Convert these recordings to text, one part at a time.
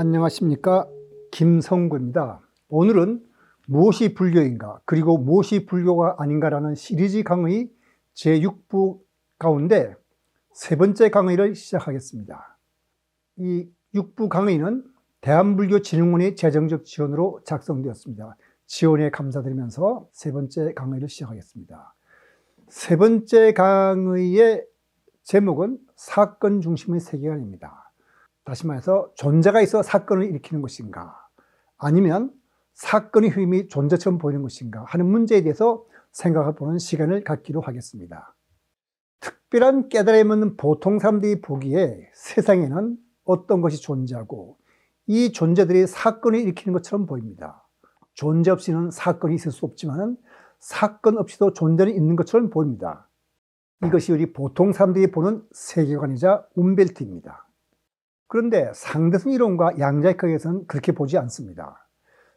안녕하십니까 김성구입니다. 오늘은 무엇이 불교인가 그리고 무엇이 불교가 아닌가라는 시리즈 강의 제6부 가운데 세 번째 강의를 시작하겠습니다. 이 6부 강의는 대한불교진흥원의 재정적 지원으로 작성되었습니다. 지원에 감사드리면서 세 번째 강의를 시작하겠습니다. 세 번째 강의의 제목은 사건 중심의 세계관입니다. 다시 말해서 존재가 있어 사건을 일으키는 것인가 아니면 사건의 흐름이 존재처럼 보이는 것인가 하는 문제에 대해서 생각해 보는 시간을 갖기로 하겠습니다. 특별한 깨달음이 없는 보통 사람들이 보기에 세상에는 어떤 것이 존재하고 이 존재들이 사건을 일으키는 것처럼 보입니다. 존재 없이는 사건이 있을 수 없지만 사건 없이도 존재는 있는 것처럼 보입니다. 이것이 우리 보통 사람들이 보는 세계관이자 운벨트입니다. 그런데 상대성 이론과 양자역학에서는 그렇게 보지 않습니다.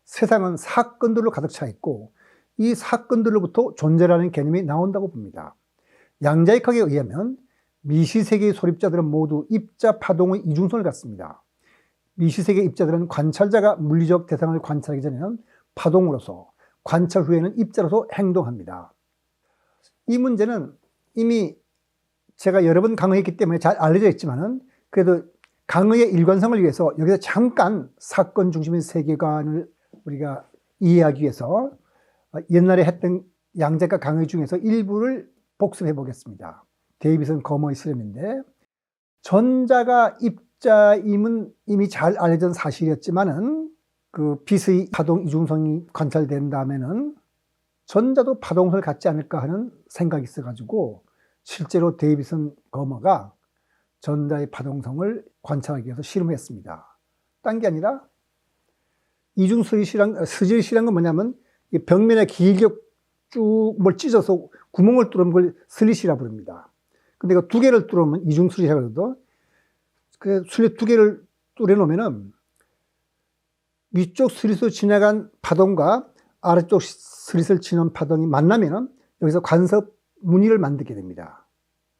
세상은 사건들로 가득 차 있고 이 사건들로부터 존재라는 개념이 나온다고 봅니다. 양자역학에 의하면 미시세계의 소립자들은 모두 입자 파동의 이중성을 갖습니다. 미시세계 입자들은 관찰자가 물리적 대상을 관찰하기 전에는 파동으로서 관찰 후에는 입자로서 행동합니다. 이 문제는 이미 제가 여러 번 강의했기 때문에 잘 알려져 있지만은 그래도 강의의 일관성을 위해서 여기서 잠깐 사건 중심의 세계관을 우리가 이해하기 위해서 옛날에 했던 양자가 강의 중에서 일부를 복습해 보겠습니다. 데이비슨 거머의 실험인데 전자가 입자임은 이미 잘 알려진 사실이었지만은 그 빛의 파동 이중성이 관찰된 다음에는 전자도 파동을 갖지 않을까 하는 생각이 있어가지고 실제로 데이비슨 거머가 전자의 파동성을 관찰하기 위해서 실험했습니다. 딴 게 아니라 이중스릿이란 스질이란 건 뭐냐면 벽면에 길게 쭉 뭘 찢어서 구멍을 뚫으면 그걸 슬릿이라 부릅니다. 근데 그 두 개를 뚫으면 이중스릿이라고 그러도 그 슬릿 두 개를 뚫어 놓으면은 위쪽 슬릿으로 지나간 파동과 아래쪽 슬릿을 치는 파동이 만나면은 여기서 관섭 무늬를 만들게 됩니다.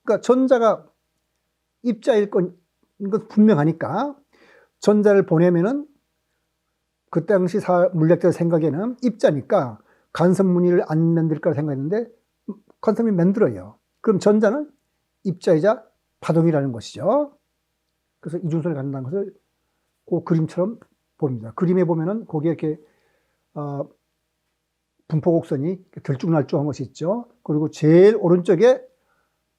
그러니까 전자가 입자일 건 분명하니까 전자를 보내면은 그 당시 사, 물리학자의 생각에는 입자니까 간섭 무늬를 안 만들 거라 생각했는데 간섭이 만들어요. 그럼 전자는 입자이자 파동이라는 것이죠. 그래서 이중성을 갖는다는 것을 그 그림처럼 보입니다. 그림에 보면은 거기에 이렇게 어, 분포곡선이 들쭉날쭉한 것이 있죠. 그리고 제일 오른쪽에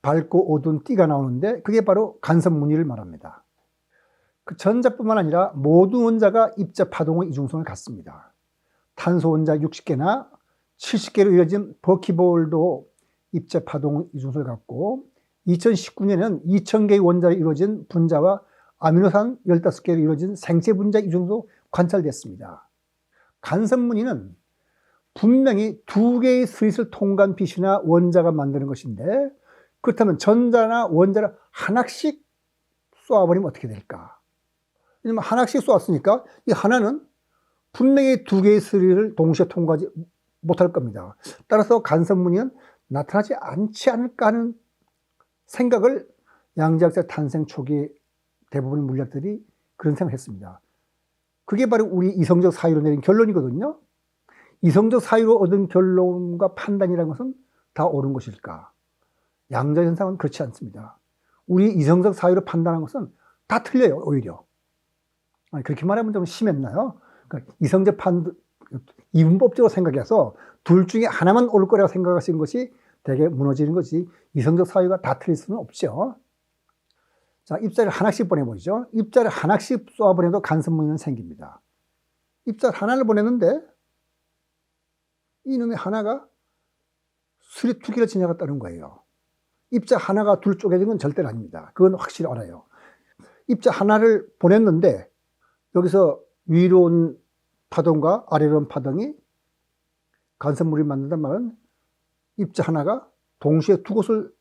밝고 어두운 띠가 나오는데 그게 바로 간섭 무늬를 말합니다. 그 전자뿐만 아니라 모든 원자가 입자 파동의 이중성을 갖습니다. 탄소 원자 60개나 70개로 이어진 버키볼도 입자 파동의 이중성을 갖고 2019년에는 2000개의 원자로 이루어진 분자와 아미노산 15개로 이루어진 생체 분자 이중도 관찰됐습니다. 간섭 무늬는 분명히 두 개의 스윗을 통과한 빛이나 원자가 만드는 것인데 그렇다면 전자나 원자를 하나씩 쏘아버리면 어떻게 될까? 왜냐면 하나씩 쏘았으니까 이 하나는 분명히 두 개의 스릴을 동시에 통과하지 못할 겁니다. 따라서 간섭무늬는 나타나지 않지 않을까 하는 생각을 양자역사 탄생 초기 대부분의 물리학들이 그런 생각을 했습니다. 그게 바로 우리 이성적 사유로 내린 결론이거든요. 이성적 사유로 얻은 결론과 판단이라는 것은 다 옳은 것일까? 양자 현상은 그렇지 않습니다. 우리 이성적 사유로 판단한 것은 다 틀려요, 오히려. 아니, 그렇게 말하면 좀 심했나요? 그러니까 이성적 판, 이분법적으로 생각해서 둘 중에 하나만 옳을 거라고 생각하신 것이 되게 무너지는 것이 이성적 사유가 다 틀릴 수는 없죠. 자, 입자를 하나씩 보내보죠. 입자를 하나씩 쏘아보내도 간섭무늬는 생깁니다. 입자를 하나를 보냈는데 이놈의 하나가 수리 두 개를 지나갔다는 거예요. 입자 하나가 둘 쪼개진 건 절대로 아닙니다. 그건 확실히 알아요. 입자 하나를 보냈는데 여기서 위로 온 파동과 아래로 온 파동이 간섭물이 만든단 말은 입자 하나가 동시에 두 곳을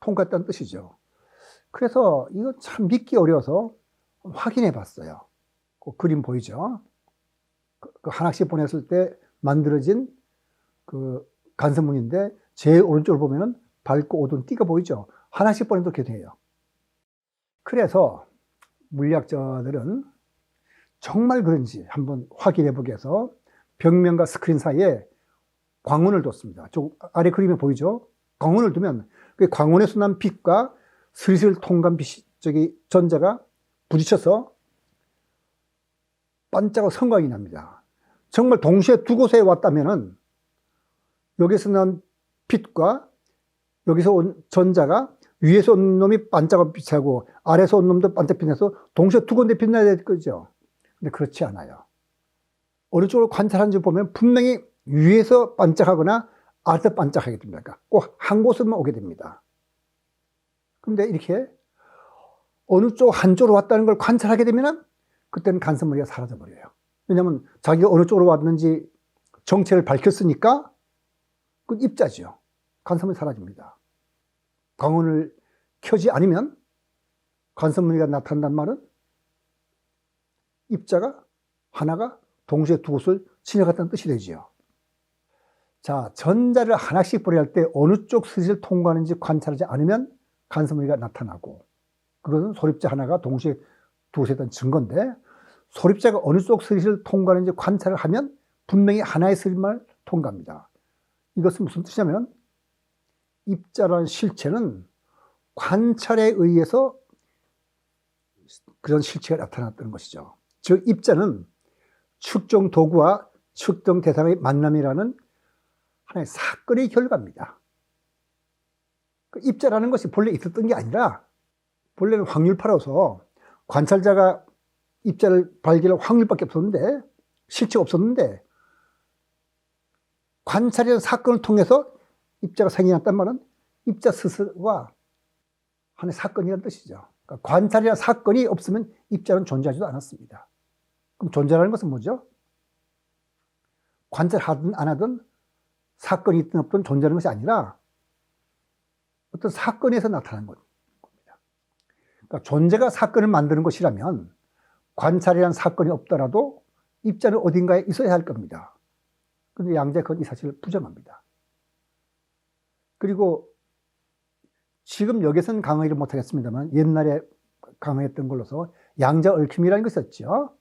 통과했다는 뜻이죠. 그래서 이거 참 믿기 어려워서 확인해 봤어요. 그 그림 보이죠? 그, 그 하나씩 보냈을 때 만들어진 그 간섭문인데 제일 오른쪽을 보면은 밝고 어두운 띠가 보이죠? 하나씩 보내도 돼요. 그래서 물리학자들은 정말 그런지 한번 확인해 보기 위해서 벽면과 스크린 사이에 광원을 뒀습니다. 저 아래 그림에 보이죠? 광원을 두면 그 광원에서 난 빛과 슬슬 통감 빛이 저기 전자가 부딪혀서 반짝하고 성광이 납니다. 정말 동시에 두 곳에 왔다면은 여기서 난 빛과 여기서 온 전자가 위에서 온 놈이 반짝하고 빛하고 아래에서 온 놈도 반짝 빛나서 동시에 두 군데 빛나야 될 거죠. 근데 그렇지 않아요. 어느 쪽으로 관찰하는지 보면 분명히 위에서 반짝하거나 아래에서 반짝하게 됩니다. 그러니까 꼭한 곳으로만 오게 됩니다. 근데 이렇게 어느 쪽 한쪽으로 왔다는 걸 관찰하게 되면 그때는 간섭머리가 사라져 버려요. 왜냐하면 자기가 어느 쪽으로 왔는지 정체를 밝혔으니까 그 입자죠. 간섭머리 사라집니다. 광원을 켜지 않으면 간섭머리가 나타난다는 말은 입자가 하나가 동시에 두 곳을 지나갔다는 뜻이 되지요. 자, 전자를 하나씩 보내할 때 어느 쪽 스릿을 통과하는지 관찰하지 않으면 간섭머리가 나타나고 그것은 소립자 하나가 동시에 두 곳에 있다는 증거인데 소립자가 어느 쪽 스릿을 통과하는지 관찰을 하면 분명히 하나의 스릿만 통과합니다. 이것은 무슨 뜻이냐면 입자라는 실체는 관찰에 의해서 그런 실체가 나타났다는 것이죠. 즉 입자는 측정 도구와 측정 대상의 만남이라는 하나의 사건의 결과입니다. 그 입자라는 것이 본래 있었던 게 아니라 본래는 확률파로서 관찰자가 입자를 발견할 확률밖에 없었는데 실체가 없었는데 관찰이라는 사건을 통해서 입자가 생겨났단 말은 입자 스스로가 하나의 사건이라는 뜻이죠. 그러니까 관찰이라는 사건이 없으면 입자는 존재하지도 않았습니다. 그럼 존재라는 것은 뭐죠? 관찰하든 안 하든 사건이 있든 없든 존재하는 것이 아니라 어떤 사건에서 나타나는 겁니다. 그러니까 존재가 사건을 만드는 것이라면 관찰이라는 사건이 없더라도 입자는 어딘가에 있어야 할 겁니다. 그런데 양자건 이 사실을 부정합니다. 그리고 지금 여기서는 강의를 못하겠습니다만 옛날에 강의했던 걸로서 양자 얽힘이라는 것이 있었죠.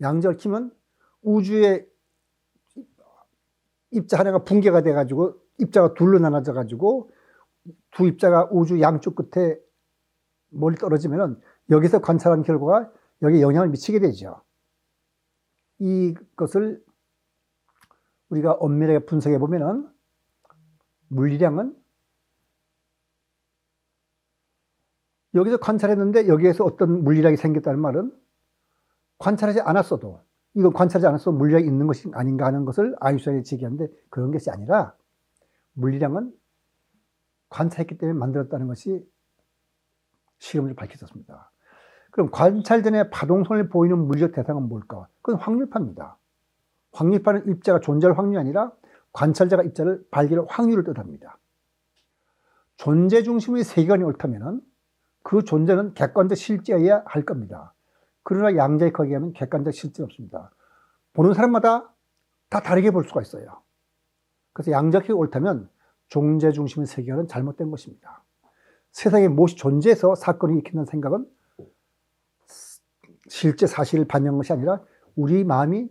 양자 얽힘은 우주의 입자 하나가 붕괴가 돼가지고 입자가 둘로 나눠져가지고 두 입자가 우주 양쪽 끝에 멀리 떨어지면은 여기서 관찰한 결과가 여기에 영향을 미치게 되죠. 이것을 우리가 엄밀하게 분석해 보면은 물리량은 여기서 관찰했는데 여기에서 어떤 물리량이 생겼다는 말은 관찰하지 않았어도 이건 관찰하지 않았어도 물리량이 있는 것이 아닌가 하는 것을 아인슈타인이 제기하는데 그런 것이 아니라 물리량은 관찰했기 때문에 만들었다는 것이 실험을 밝혔었습니다. 그럼 관찰 전에 파동선을 보이는 물리적 대상은 뭘까? 그건 확률파입니다. 확률파는 입자가 존재할 확률이 아니라 관찰자가 입자를 발견할 확률을 뜻합니다. 존재 중심의 세계관이 옳다면 그 존재는 객관적 실제여야 할 겁니다. 그러나 양자의 거기에는 객관적 실제는 없습니다. 보는 사람마다 다 다르게 볼 수가 있어요. 그래서 양적이 옳다면 존재 중심의 세계관은 잘못된 것입니다. 세상에 무엇이 존재해서 사건이 일으킨다는 생각은 실제 사실을 반영한 것이 아니라 우리 마음이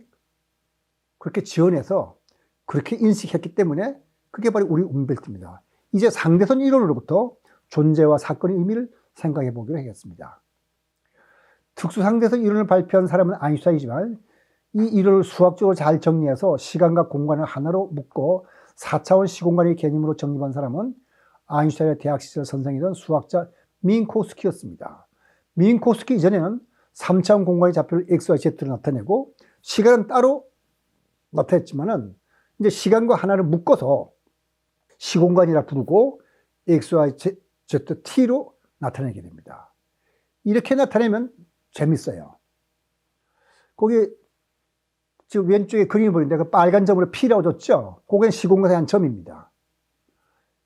그렇게 지어내서 그렇게 인식했기 때문에 그게 바로 우리 운벨트입니다. 이제 상대선 이론으로부터 존재와 사건의 의미를 생각해 보기로 하겠습니다. 특수상대선 이론을 발표한 사람은 아인슈타인이지만 이 이론을 수학적으로 잘 정리해서 시간과 공간을 하나로 묶고 4차원 시공간의 개념으로 정립한 사람은 아인슈타인의 대학 시절 선생이던 수학자 민코스키였습니다. 민코스키 이전에는 3차원 공간의 좌표를 X와 Z로 나타내고 시간은 따로 나타냈지만은 이제 시간과 하나를 묶어서 시공간이라 부르고 X와 Z, T로 나타내게 됩니다. 이렇게 나타내면 재밌어요. 거기 지금 왼쪽에 그림이 보이는데 그 빨간 점으로 P라고 줬죠? 그게 시공간의 한 점입니다.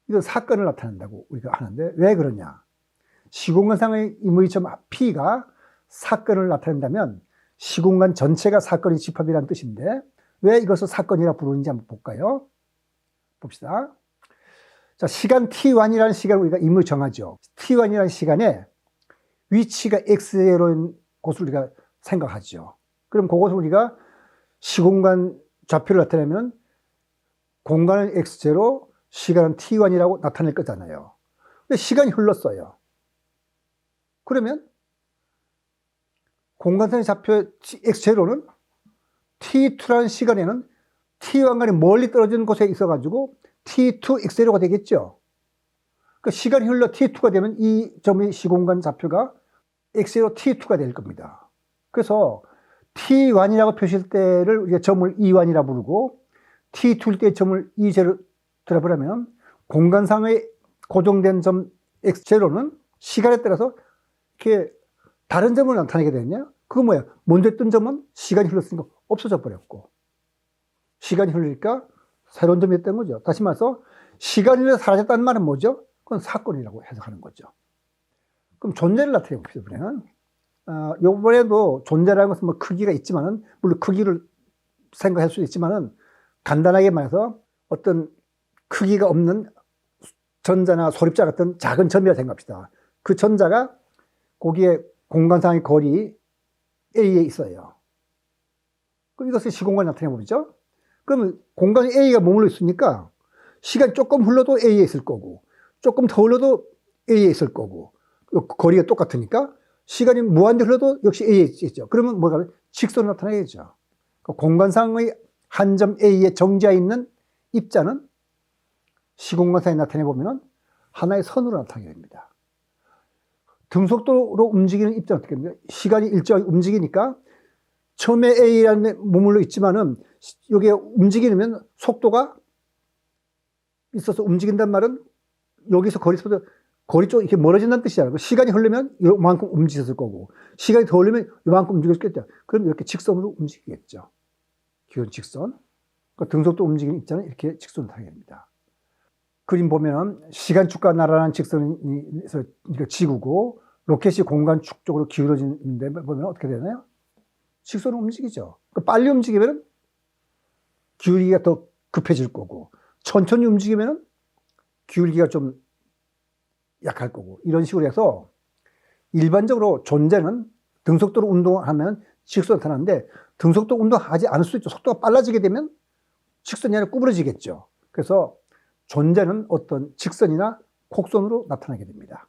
이건 사건을 나타낸다고 우리가 하는데 왜 그러냐? 시공간상의 인물이 점 P가 사건을 나타낸다면 시공간 전체가 사건의 집합이라는 뜻인데 왜 이것을 사건이라 부르는지 한번 볼까요? 봅시다. 자, 시간 T1이라는 시간을 우리가 인물 정하죠. T1이라는 시간에 위치가 X로인 곳을 우리가 생각하죠. 그럼 그것을 우리가 시공간 좌표를 나타내면 공간은 x제로 시간은 t1이라고 나타낼 거잖아요. 근데 시간이 흘렀어요. 그러면 공간선의 좌표 x제로는 t2라는 시간에는 t1간이 멀리 떨어지는 곳에 있어가지고 t2 x제로가 되겠죠. 그 시간이 흘러 t2가 되면 이 점의 시공간 좌표가 x제로 t2가 될 겁니다. 그래서 t1이라고 표시할 때를 우리가 점을 e1이라 부르고 t2일 때 점을 e0로 들어보려면 공간상의 고정된 점 x0는 시간에 따라서 이렇게 다른 점을 나타내게 되냐? 그거 뭐야? 먼저 했던 점은 시간이 흘렀으니까 없어져 버렸고 시간이 흐르니까 새로운 점이 됐던 거죠. 다시 말해서 시간이 사라졌다는 말은 뭐죠? 그건 사건이라고 해석하는 거죠. 그럼 존재를 나타내 봅시다, 우리는. 아, 요번에도 존재라는 것은 뭐 크기가 있지만은, 물론 크기를 생각할 수 있지만은, 간단하게 말해서 어떤 크기가 없는 전자나 소립자 같은 작은 점이라 생각합시다. 그 전자가 거기에 공간상의 거리 A에 있어요. 그럼 이것을 시공간에 나타내 보죠. 그러면 공간 A가 머물러 있으니까 시간이 조금 흘러도 A에 있을 거고, 조금 더 흘러도 A에 있을 거고, 거리가 똑같으니까 시간이 무한대 흘러도 역시 A에 있죠. 그러면 뭐가 직선으로 나타나야죠. 공간상의 한 점 A에 정지해 있는 입자는 시공간상에 나타내 보면 하나의 선으로 나타나게 됩니다. 등속도로 움직이는 입자는 어떻게 됩니까? 시간이 일정하게 움직이니까 처음에 A라는 데 머물러 있지만은 여기에 움직이면 속도가 있어서 움직인단 말은 여기서 거리서부터 거리 쪽 이렇게 멀어진다는 뜻이잖아요. 시간이 흐르면 이만큼 움직였을 거고, 시간이 더 흐르면 이만큼 움직였겠죠. 그럼 이렇게 직선으로 움직이겠죠. 기온 직선. 그러니까 등속도 움직이는 입자는 이렇게 직선을 타게 됩니다. 그림 보면 시간축과 나란한 직선이 지구고, 로켓이 공간축 쪽으로 기울어지는데 보면 어떻게 되나요? 직선으로 움직이죠. 그러니까 빨리 움직이면 기울기가 더 급해질 거고, 천천히 움직이면 기울기가 좀 약할 거고 이런 식으로 해서 일반적으로 존재는 등속도로 운동하면 직선이 나타나는데 등속도 운동하지 않을 수 있죠. 속도가 빨라지게 되면 직선이 아니라 구부러지겠죠. 그래서 존재는 어떤 직선이나 곡선으로 나타나게 됩니다.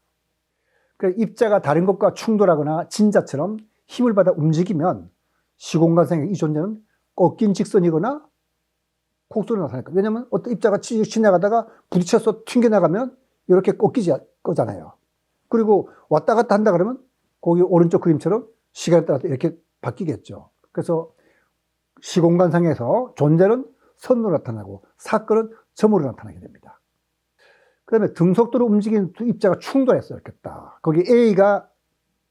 그러니까 입자가 다른 것과 충돌하거나 진자처럼 힘을 받아 움직이면 시공간상의 이 존재는 꺾인 직선이거나 곡선으로 나타날 거예요. 왜냐하면 어떤 입자가 지나가다가 부딪혀서 튕겨나가면 이렇게 꺾이지 거잖아요. 그리고 왔다 갔다 한다 그러면 거기 오른쪽 그림처럼 시간에 따라서 이렇게 바뀌겠죠. 그래서 시공간상에서 존재는 선으로 나타나고 사건은 점으로 나타나게 됩니다. 그 다음에 등속도로 움직이는 두 입자가 충돌했어요. 이렇게 딱. 거기 A가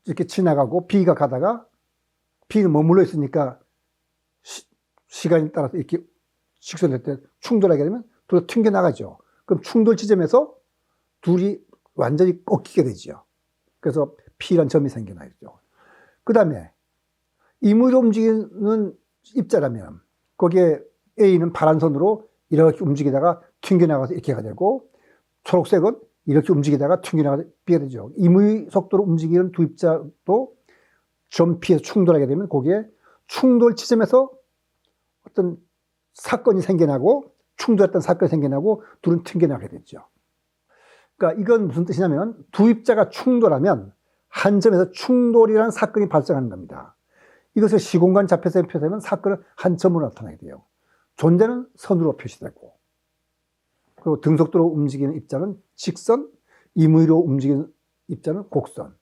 이렇게 지나가고 B가 가다가 B는 머물러 있으니까 시, 간에 따라서 이렇게 직선될 때 충돌하게 되면 둘 튕겨 나가죠. 그럼 충돌 지점에서 둘이 완전히 꺾이게 되죠. 그래서 P란 점이 생겨나죠. 그 다음에 임의로 움직이는 입자라면 거기에 A는 파란 선으로 이렇게 움직이다가 튕겨나가서 이렇게 가 되고 초록색은 이렇게 움직이다가 튕겨나가서 B가 되죠. 임의 속도로 움직이는 두 입자도 점 P에서 충돌하게 되면 거기에 충돌 지점에서 어떤 사건이 생겨나고 충돌했던 사건이 생겨나고 둘은 튕겨나게 되죠. 그러니까 이건 무슨 뜻이냐면 두 입자가 충돌하면 한 점에서 충돌이라는 사건이 발생하는 겁니다. 이것을 시공간 좌표에서 표시하면 사건은 한 점으로 나타나게 돼요. 존재는 선으로 표시되고 그리고 등속도로 움직이는 입자는 직선, 임의로 움직이는 입자는 곡선.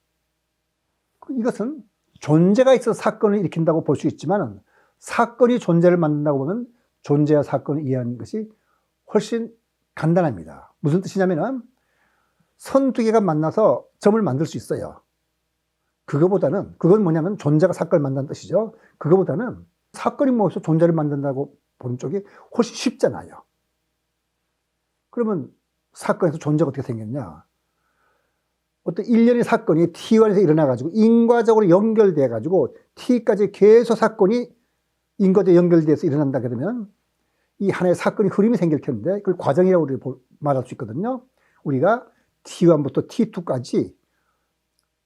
이것은 존재가 있어서 사건을 일으킨다고 볼 수 있지만 사건이 존재를 만든다고 보면 존재와 사건을 이해하는 것이 훨씬 간단합니다. 무슨 뜻이냐면 선두 개가 만나서 점을 만들 수 있어요. 그거보다는, 그건 뭐냐면 존재가 사건을 만든다는 뜻이죠. 그거보다는 사건이 모여서 존재를 만든다고 보는 쪽이 훨씬 쉽잖아요. 그러면 사건에서 존재가 어떻게 생겼냐? 어떤 일련의 사건이 T1에서 일어나가지고 인과적으로 연결돼가지고 T까지 계속 사건이 인과적으로 연결돼서 일어난다 그러면 이 하나의 사건이 흐름이 생길 텐데 그걸 과정이라고 우리 말할 수 있거든요. 우리가 T1부터 T2까지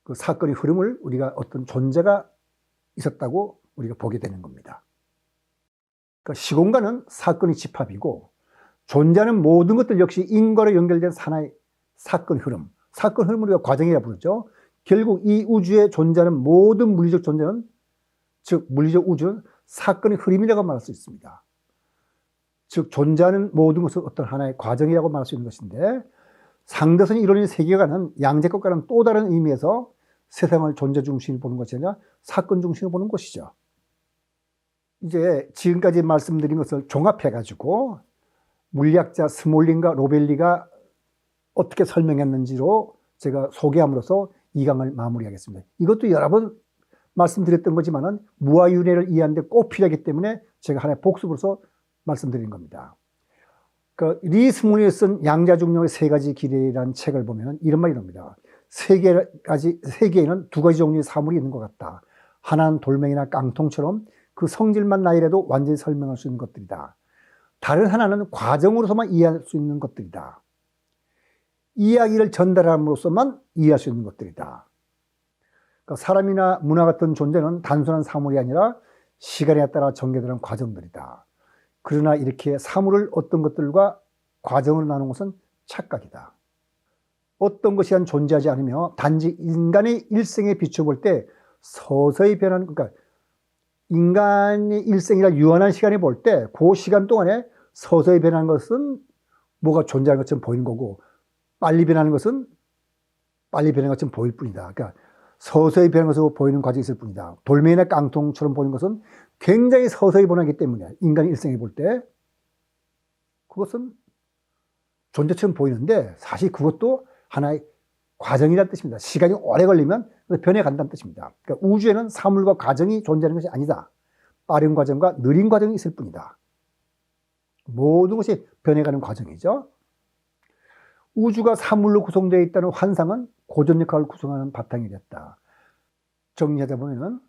그 사건의 흐름을 우리가 어떤 존재가 있었다고 우리가 보게 되는 겁니다. 그러니까 시공간은 사건의 집합이고 존재하는 모든 것들 역시 인과로 연결된 하나의 사건 흐름, 사건 흐름을 우리가 과정이라 부르죠. 결국 이 우주에 존재하는 모든 물리적 존재는 즉 물리적 우주는 사건의 흐름이라고 말할 수 있습니다. 즉 존재하는 모든 것은 어떤 하나의 과정이라고 말할 수 있는 것인데 상대선이 이루어진 세계관은 양재것과는 또 다른 의미에서 세상을 존재 중심으로 보는 것이 아니라 사건 중심으로 보는 것이죠. 이제 지금까지 말씀드린 것을 종합해가지고 물리학자 스몰린과 로벨리가 어떻게 설명했는지로 제가 소개함으로써 이 강을 마무리하겠습니다. 이것도 여러 번 말씀드렸던 거지만은 무아윤회를 이해하는데 꼭 필요하기 때문에 제가 하나의 복습으로서 말씀드린 겁니다. 그 리스몰이 쓴 양자중력의 세 가지 길이라는 책을 보면 이런 말이 나옵니다. 세 가지 세계에는 두 가지 종류의 사물이 있는 것 같다. 하나는 돌멩이나 깡통처럼 그 성질만 나이라도 완전히 설명할 수 있는 것들이다. 다른 하나는 과정으로서만 이해할 수 있는 것들이다. 이야기를 전달함으로써만 이해할 수 있는 것들이다. 그러니까 사람이나 문화 같은 존재는 단순한 사물이 아니라 시간에 따라 전개되는 과정들이다. 그러나 이렇게 사물을 어떤 것들과 과정을 나누는 것은 착각이다. 어떤 것이 한 존재하지 않으며 단지 인간의 일생에 비춰볼 때 서서히 변하는, 그러니까 인간의 일생이라 유한한 시간에 볼때 그 시간 동안에 서서히 변하는 것은 뭐가 존재하는 것처럼 보이는 거고 빨리 변하는 것은 빨리 변하는 것처럼 보일 뿐이다. 그러니까 서서히 변하는 것으로 보이는 과정이 있을 뿐이다. 돌멩이나 깡통처럼 보이는 것은 굉장히 서서히 변하기 때문에 인간의 일생에 볼때 그것은 존재처럼 보이는데 사실 그것도 하나의 과정이라는 뜻입니다. 시간이 오래 걸리면 변해간다는 뜻입니다. 그러니까 우주에는 사물과 과정이 존재하는 것이 아니다. 빠른 과정과 느린 과정이 있을 뿐이다. 모든 것이 변해가는 과정이죠. 우주가 사물로 구성되어 있다는 환상은 고전 역학을 구성하는 바탕이 됐다. 정리하다 보면은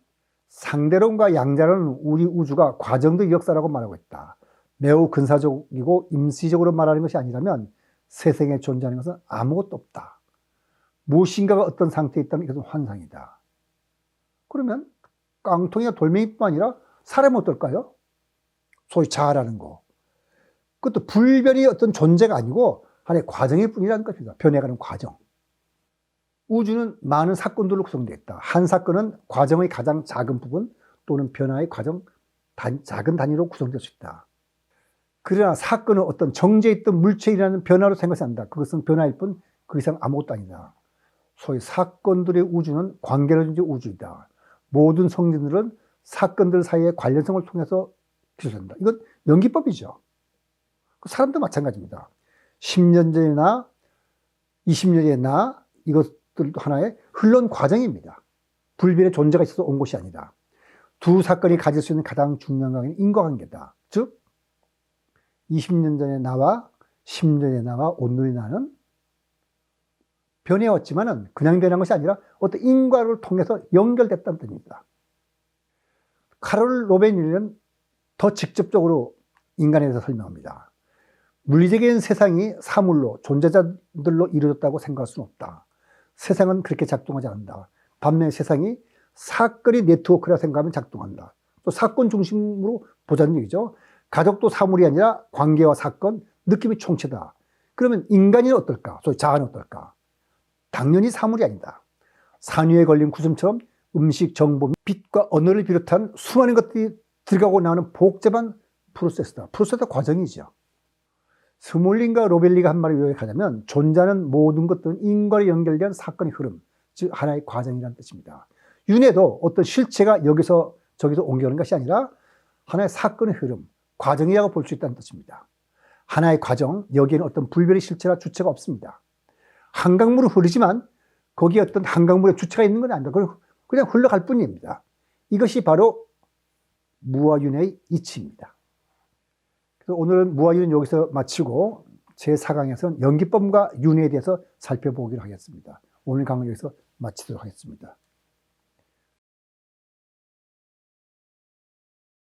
상대론과 양자론은 우리 우주가 과정적 역사라고 말하고 있다. 매우 근사적이고 임시적으로 말하는 것이 아니라면 세상에 존재하는 것은 아무것도 없다. 무엇인가가 어떤 상태에 있다면 이것은 환상이다. 그러면 깡통이나 돌멩이뿐만 아니라 사람은 어떨까요? 소위 자아라는 거. 그것도 불변이 어떤 존재가 아니고 하나의 과정일 뿐이라는 것입니다. 변해가는 과정. 우주는 많은 사건들로 구성되어 있다. 한 사건은 과정의 가장 작은 부분 또는 변화의 과정 단, 작은 단위로 구성될 수 있다. 그러나 사건은 어떤 정제에 있던 물체이라는 변화로 않는다. 그것은 변화일 뿐 그 이상 아무것도 아니다. 소위 사건들의 우주는 관계론적 우주이다. 모든 성질들은 사건들 사이의 관련성을 통해서 비춰진다. 이건 연기법이죠. 그 사람도 마찬가지입니다. 10년 전이나 20년 전이나 이것들도 하나의 흘러온 과정입니다. 불변의 존재가 있어서 온 것이 아니다. 두 사건이 가질 수 있는 가장 중요한 관계는 인과관계다. 즉 20년 전에 나와 10년 전에 나와 오늘의 나는 변해왔지만은 그냥 변한 것이 아니라 어떤 인과를 통해서 연결됐다는 뜻입니다. 카롤 로베니는 더 직접적으로 인간에 대해서 설명합니다. 물리적인 세상이 사물로 존재자들로 이루어졌다고 생각할 수는 없다. 세상은 그렇게 작동하지 않는다. 반면 세상이 사건이 네트워크라 생각하면 작동한다. 또 사건 중심으로 보자는 얘기죠. 가족도 사물이 아니라 관계와 사건, 느낌이 총체다. 그러면 인간이 어떨까? 소위 자아는 어떨까? 당연히 사물이 아니다. 산 위에 걸린 구름처럼 음식, 정보, 빛과 언어를 비롯한 수많은 것들이 들어가고 나오는 복잡한 프로세스다. 프로세스 과정이죠. 스몰린과 로벨리가 한 말을 요약하자면 존재하는 모든 것들은 인과로 연결된 사건의 흐름, 즉 하나의 과정이라는 뜻입니다. 윤회도 어떤 실체가 여기서 저기서 옮겨오는 것이 아니라 하나의 사건의 흐름, 과정이라고 볼 수 있다는 뜻입니다. 하나의 과정, 여기에는 어떤 불변의 실체나 주체가 없습니다. 한강물은 흐르지만 거기에 어떤 한강물의 주체가 있는 건 아닙니다. 그냥 흘러갈 뿐입니다. 이것이 바로 무아윤의 이치입니다. 그래서 오늘은 무아윤은 여기서 마치고 제4강에서는 연기법과 윤회에 대해서 살펴보기로 하겠습니다. 오늘 강은 여기서 마치도록 하겠습니다.